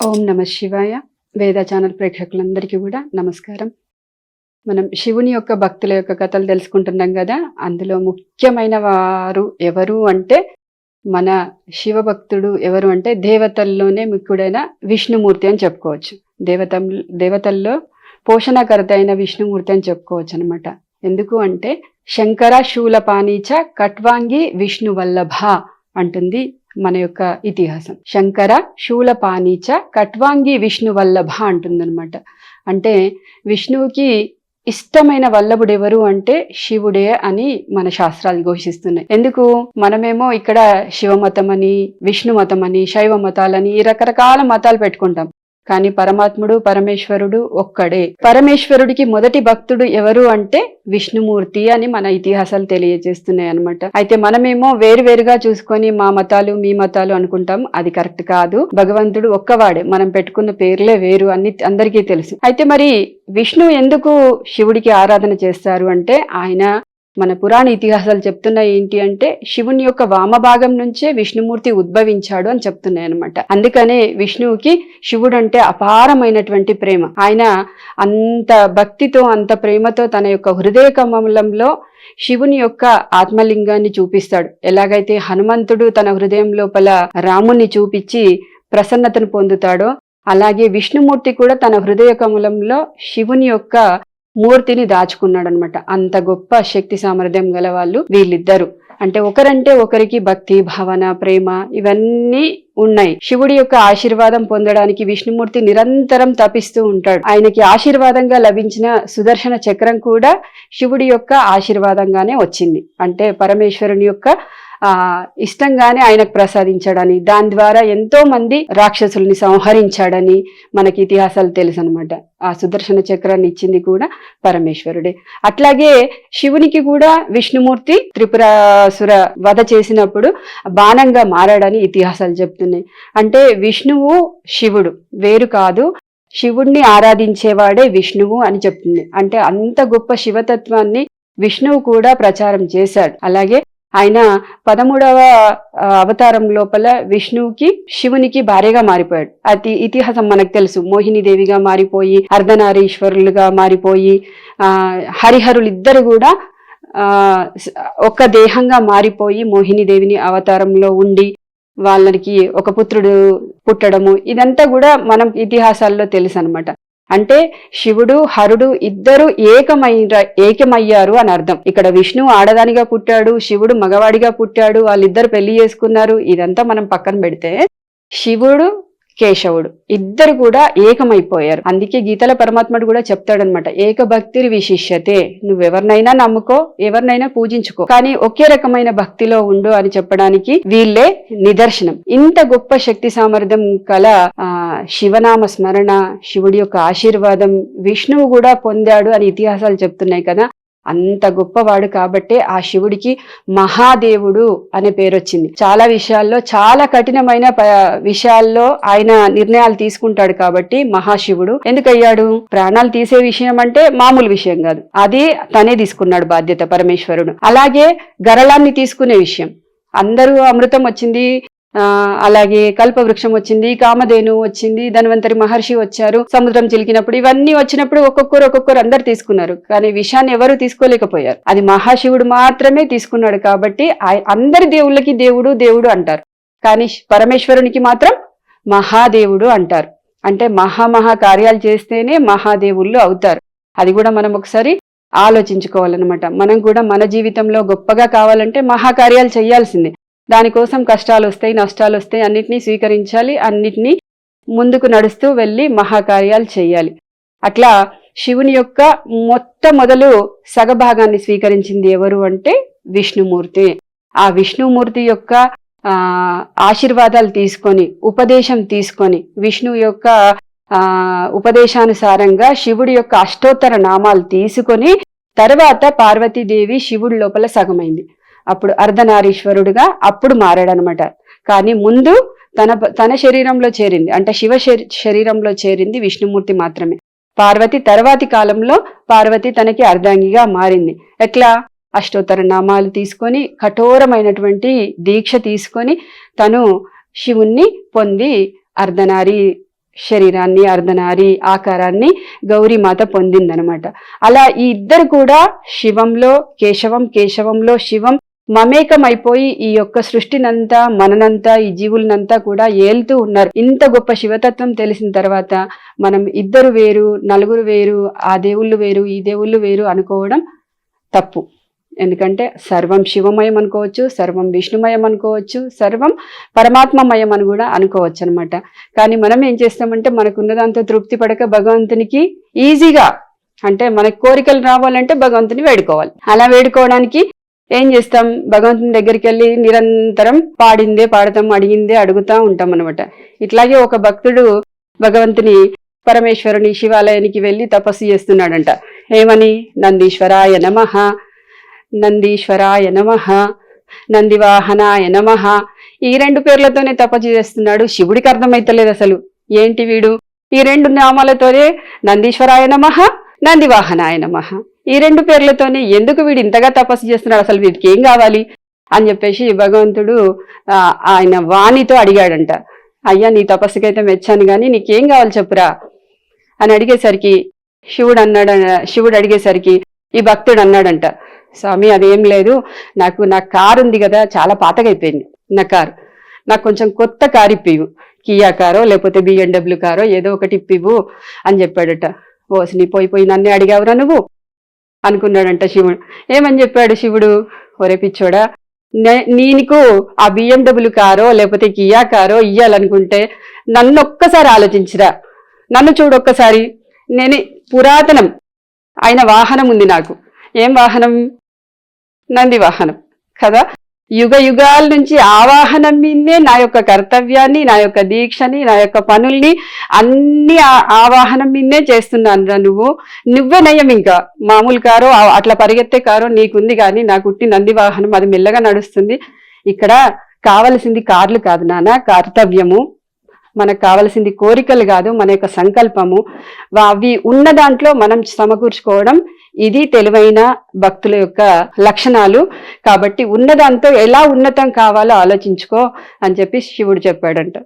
ఓం నమ శివాయ. వేద ఛానల్ ప్రేక్షకులందరికీ కూడా నమస్కారం. మనం శివుని యొక్క భక్తుల యొక్క కథలు తెలుసుకుంటున్నాం కదా అందులో ముఖ్యమైన వారు ఎవరు అంటే మన శివభక్తుడు ఎవరు అంటే దేవతల్లోనే ముఖ్యుడైన విష్ణుమూర్తి అని చెప్పుకోవచ్చు. దేవత దేవతల్లో పోషణకర్త అయిన విష్ణుమూర్తి అని చెప్పుకోవచ్చు అనమాట ఎందుకు అంటే శంకర శూలపానీచ కట్వాంగి విష్ణు వల్లభ అంటుంది. మన యొక్క ఇతిహాసం. శంకర శూలపానీచ కట్వాంగి విష్ణు వల్లభ అంటుందన్నమాట. అంటే విష్ణువుకి ఇష్టమైన వల్లభుడు ఎవరు అంటే శివుడే అని మన శాస్త్రాలు ఘోషిస్తున్నాయి. ఎందుకు? మనమేమో ఇక్కడ శివమతం అని విష్ణు మతం అని శైవ మతాలని ఈ రకరకాల మతాలు పెట్టుకుంటాం. కానీ పరమాత్ముడు పరమేశ్వరుడు ఒక్కడే. పరమేశ్వరుడికి మొదటి భక్తుడు ఎవరు అంటే విష్ణుమూర్తి అని మన ఇతిహాసాలు తెలియజేస్తున్నాయి అనమాట అయితే మనమేమో వేరువేరుగా చూసుకొని మా మతాలు మీ మతాలు అనుకుంటాం. అది కరెక్ట్ కాదు. భగవంతుడు ఒక్కవాడే. మనం పెట్టుకున్న పేర్లే వేరు. అన్ని అందరికీ తెలుసు. అయితే మరి విష్ణు ఎందుకు శివుడికి ఆరాధన చేస్తారు అంటే ఆయన మన పురాణ ఇతిహాసాలు చెప్తున్నాయి ఏంటి అంటే శివుని యొక్క వామభాగం నుంచే విష్ణుమూర్తి ఉద్భవించాడు అని చెప్తున్నాయి అనమాట అందుకనే విష్ణువుకి శివుడు అంటే అపారమైనటువంటి ప్రేమ. ఆయన అంత భక్తితో అంత ప్రేమతో తన యొక్క హృదయ కమలంలో శివుని యొక్క ఆత్మలింగాన్ని చూపిస్తాడు. ఎలాగైతే హనుమంతుడు తన హృదయం లోపల రాముని చూపించి ప్రసన్నతను పొందుతాడో అలాగే విష్ణుమూర్తి కూడా తన హృదయ కమలంలో శివుని యొక్క మూర్తిని దాచుకున్నాడు అనమాట అంత గొప్ప శక్తి సామర్థ్యం గల వాళ్ళు వీళ్ళిద్దరు. అంటే ఒకరంటే ఒకరికి భక్తి భావన ప్రేమ ఇవన్నీ ఉన్నాయి. శివుడి యొక్క ఆశీర్వాదం పొందడానికి విష్ణుమూర్తి నిరంతరం తపిస్తూ ఉంటాడు. ఆయనకి ఆశీర్వాదంగా లభించిన సుదర్శన చక్రం కూడా శివుడి యొక్క ఆశీర్వాదంగానే వచ్చింది. అంటే పరమేశ్వరుని యొక్క ఆ ఇష్టంగానే ఆయనకు ప్రసాదించాడని దాని ద్వారా ఎంతో మంది రాక్షసుల్ని సంహరించాడని మనకి ఇతిహాసాలు తెలుసు అనమాట ఆ సుదర్శన చక్రాన్ని ఇచ్చింది కూడా పరమేశ్వరుడే. అట్లాగే శివునికి కూడా విష్ణుమూర్తి త్రిపురాసుర వధ చేసినప్పుడు బాణంగా మారాడని ఇతిహాసాలు చెప్తున్నాయి. అంటే విష్ణువు శివుడు వేరు కాదు శివుణ్ణి ఆరాధించేవాడే విష్ణువు అని చెప్తుంది. అంటే అంత గొప్ప శివతత్వాన్ని విష్ణువు కూడా ప్రచారం చేశాడు. అలాగే ఆయన పదమూడవ అవతారం లోపల విష్ణువుకి శివునికి భార్యగా మారిపోయాడు. అది ఇతిహాసం మనకు తెలుసు. మోహిని దేవిగా మారిపోయి అర్ధనారీశ్వరులుగా మారిపోయి ఆ హరిహరులు ఇద్దరు కూడా ఆ ఒక దేహంగా మారిపోయి మోహిని దేవిని అవతారంలో ఉండి వాళ్ళకి ఒక పుత్రుడు పుట్టడము ఇదంతా కూడా మనం ఇతిహాసాల్లో తెలుసు అనమాట అంటే శివుడు హరుడు ఇద్దరు ఏకమై ఏకమయ్యారు అని అర్థం. ఇక్కడ విష్ణు ఆడదానిగా పుట్టాడు శివుడు మగవాడిగా పుట్టాడు వాళ్ళిద్దరు పెళ్ళి చేసుకున్నారు. ఇదంతా మనం పక్కన పెడితే శివుడు కేశవుడు. ఇద్దరు కూడా ఏకమైపోయారు. అందుకే గీతల పరమాత్ముడు కూడా చెప్తాడనమాట ఏక భక్తి విశిష్యతే నువ్వెవరినైనా నమ్ముకో ఎవరినైనా పూజించుకో. కానీ ఒకే రకమైన భక్తిలో ఉండు అని చెప్పడానికి వీళ్ళే నిదర్శనం. ఇంత గొప్ప శక్తి సామర్థ్యం కల ఆ శివనామ స్మరణ శివుడి యొక్క ఆశీర్వాదం విష్ణువు కూడా పొందాడు అని ఇతిహాసాలు చెప్తున్నాయి కదా. అంత గొప్పవాడు కాబట్టే ఆ శివుడికి మహాదేవుడు అనే పేరు వచ్చింది చాలా విషయాల్లో చాలా కఠినమైన విషయాల్లో ఆయన నిర్ణయాలు తీసుకుంటాడు కాబట్టి మహాశివుడు ఎందుకయ్యాడు? ప్రాణాలు తీసే విషయం అంటే మామూలు విషయం కాదు. అది తనే తీసుకున్నాడు బాధ్యత పరమేశ్వరుడు. అలాగే గరళాన్ని తీసుకునే విషయం. అందరూ అమృతం వచ్చింది. అలాగే కల్పవృక్షం వచ్చింది కామధేను వచ్చింది ధన్వంతరి మహర్షి వచ్చారు సముద్రం చిలికినప్పుడు ఇవన్నీ వచ్చినప్పుడు ఒక్కొక్కరు ఒక్కొక్కరు అందరు తీసుకున్నారు. కానీ విషయాన్ని ఎవరు తీసుకోలేకపోయారు. అది మహాశివుడు మాత్రమే తీసుకున్నాడు కాబట్టి అందరి దేవుళ్ళకి దేవుడు దేవుడు అంటారు. కానీ పరమేశ్వరునికి మాత్రం మహాదేవుడు అంటారు. అంటే మహామహా కార్యాలు చేస్తేనే మహాదేవుళ్ళు అవుతారు. అది కూడా మనం ఒకసారి ఆలోచించుకోవాలన్నమాట. మనం కూడా మన జీవితంలో గొప్పగా కావాలంటే మహాకార్యాలు చేయాల్సిందే. దానికోసం కష్టాలు వస్తాయి నష్టాలు వస్తాయి. అన్నిటినీ స్వీకరించాలి అన్నిటినీ ముందుకు నడుస్తూ వెళ్ళి మహాకార్యాలు చేయాలి. అట్లా శివుని యొక్క మొట్టమొదలు సగభాగాన్ని స్వీకరించింది ఎవరు అంటే విష్ణుమూర్తి. ఆ విష్ణుమూర్తి యొక్క ఆశీర్వాదాలు తీసుకొని ఉపదేశం తీసుకొని విష్ణు యొక్క ఆ ఉపదేశానుసారంగా శివుడి యొక్క అష్టోత్తర నామాలు తీసుకొని తర్వాత పార్వతీదేవి శివుడి లోపల సగమైంది. అప్పుడు అర్ధనారీశ్వరుడుగా అప్పుడు మారాడనమాట. కానీ ముందు తన తన శరీరంలో చేరింది. అంటే శివ శరీరంలో చేరింది విష్ణుమూర్తి మాత్రమే. పార్వతి తర్వాతి కాలంలో పార్వతి తనకి అర్ధాంగిగా మారింది. ఎట్లా? అష్టోత్తర నామాలు తీసుకొని కఠోరమైనటువంటి దీక్ష తీసుకొని తను శివుణ్ణి పొంది అర్ధనారి శరీరాన్ని అర్ధనారి ఆకారాన్ని గౌరీమాత పొందిందనమాట. అలా ఈ ఇద్దరు కూడా శివంలో కేశవం కేశవంలో శివం మమేకం అయిపోయి ఈ యొక్క సృష్టినంతా మననంతా ఈ జీవులనంతా కూడా ఏలుతూ ఉన్నారు. ఇంత గొప్ప శివతత్వం తెలిసిన తర్వాత మనం ఇద్దరు వేరు నలుగురు వేరు ఆ దేవుళ్ళు వేరు ఈ దేవుళ్ళు వేరు అనుకోవడం తప్పు. ఎందుకంటే సర్వం శివమయం అనుకోవచ్చు సర్వం విష్ణుమయం అనుకోవచ్చు సర్వం పరమాత్మమయం అని కూడా అనుకోవచ్చు అనమాట కానీ మనం ఏం చేస్తామంటే మనకున్నదాంతో తృప్తి పడక భగవంతునికి ఈజీగా అంటే మనకు కోరికలు రావాలంటే భగవంతుని వేడుకోవాలి. అలా వేడుకోవడానికి ఏం చేస్తాం? భగవంతుని దగ్గరికి వెళ్ళి నిరంతరం పాడిందే పాడతాం అడిగిందే అడుగుతా ఉంటాం అనమాట ఇట్లాగే ఒక భక్తుడు భగవంతుని పరమేశ్వరుని శివాలయానికి వెళ్ళి తపస్సు చేస్తున్నాడంట. ఏమని? నందీశ్వరాయ నమ నందీశ్వరాయ నమ నందివాహనాయ నమ. ఈ రెండు పేర్లతోనే తపస్సు చేస్తున్నాడు. శివుడికి అర్థమైతలేదు అసలు. ఏంటి వీడు? ఈ రెండు నామాలతోనే నందీశ్వరాయ నమః నందివాహనాయ నమః ఈ రెండు పేర్లతోనే ఎందుకు వీడు ఇంతగా తపస్సు చేస్తున్నాడు? అసలు వీడికి ఏం కావాలి? అని చెప్పేసి భగవంతుడు ఆయన వాణితో అడిగాడంట. అయ్యా నీ తపస్సుకైతే మెచ్చాను కానీ నీకేం కావాలి చెప్పురా? అని అడిగేసరికి శివుడు అన్నాడు శివుడు అడిగేసరికి ఈ భక్తుడు అన్నాడంట. స్వామి అదేం లేదు. నాకు నా కారు ఉంది కదా చాలా పాతగైపోయింది. నా కారు. నాకు కొంచెం కొత్త కారు ఇప్పివు కియా కారో లేకపోతే బిఎండబ్ల్యూ కారో ఏదో ఒకటి ఇప్పివు అని చెప్పాడట. ఓసిని పోయి పోయి నన్నే అడిగావురా నువ్వు? అనుకున్నాడంట శివుడు. ఏమని చెప్పాడు శివుడు? ఒరే పిచ్చోడా నీకు ఆ బిఎండబ్ల్యూ కారో లేకపోతే కియా కారో ఇయ్యాలనుకుంటే నన్ను ఒక్కసారి ఆలోచించిరా. నన్ను చూడొక్కసారి నేను పురాతనం. ఆయన వాహనం ఉంది నాకు. ఏం వాహనం? నంది వాహనం. కదా? యుగ యుగాల నుంచి ఆవాహనం మీదే నా యొక్క కర్తవ్యాన్ని నా యొక్క దీక్షని నా యొక్క పనుల్ని అన్ని ఆవాహనం మీదే చేస్తున్నానురా నువ్వు. నువ్వే నయం ఇంకా. మామూలు కారో అట్లా పరిగెత్తే కారో నీకుంది కానీ నాకు కుట్టి నంది వాహనం అది మెల్లగా నడుస్తుంది. ఇక్కడ కావలసింది కార్లు కాదు నాన్న కర్తవ్యము. మనకు కావలసింది కోరికలు కాదు మన యొక్క సంకల్పము. అవి ఉన్న దాంట్లో మనం సమకూర్చుకోవడం ఇది తెలివైన భక్తుల యొక్క లక్షణాలు. కాబట్టి ఉన్నదాంతో ఎలా ఉన్నతం కావాలో ఆలోచించుకో అని చెప్పి శివుడు చెప్పాడంట.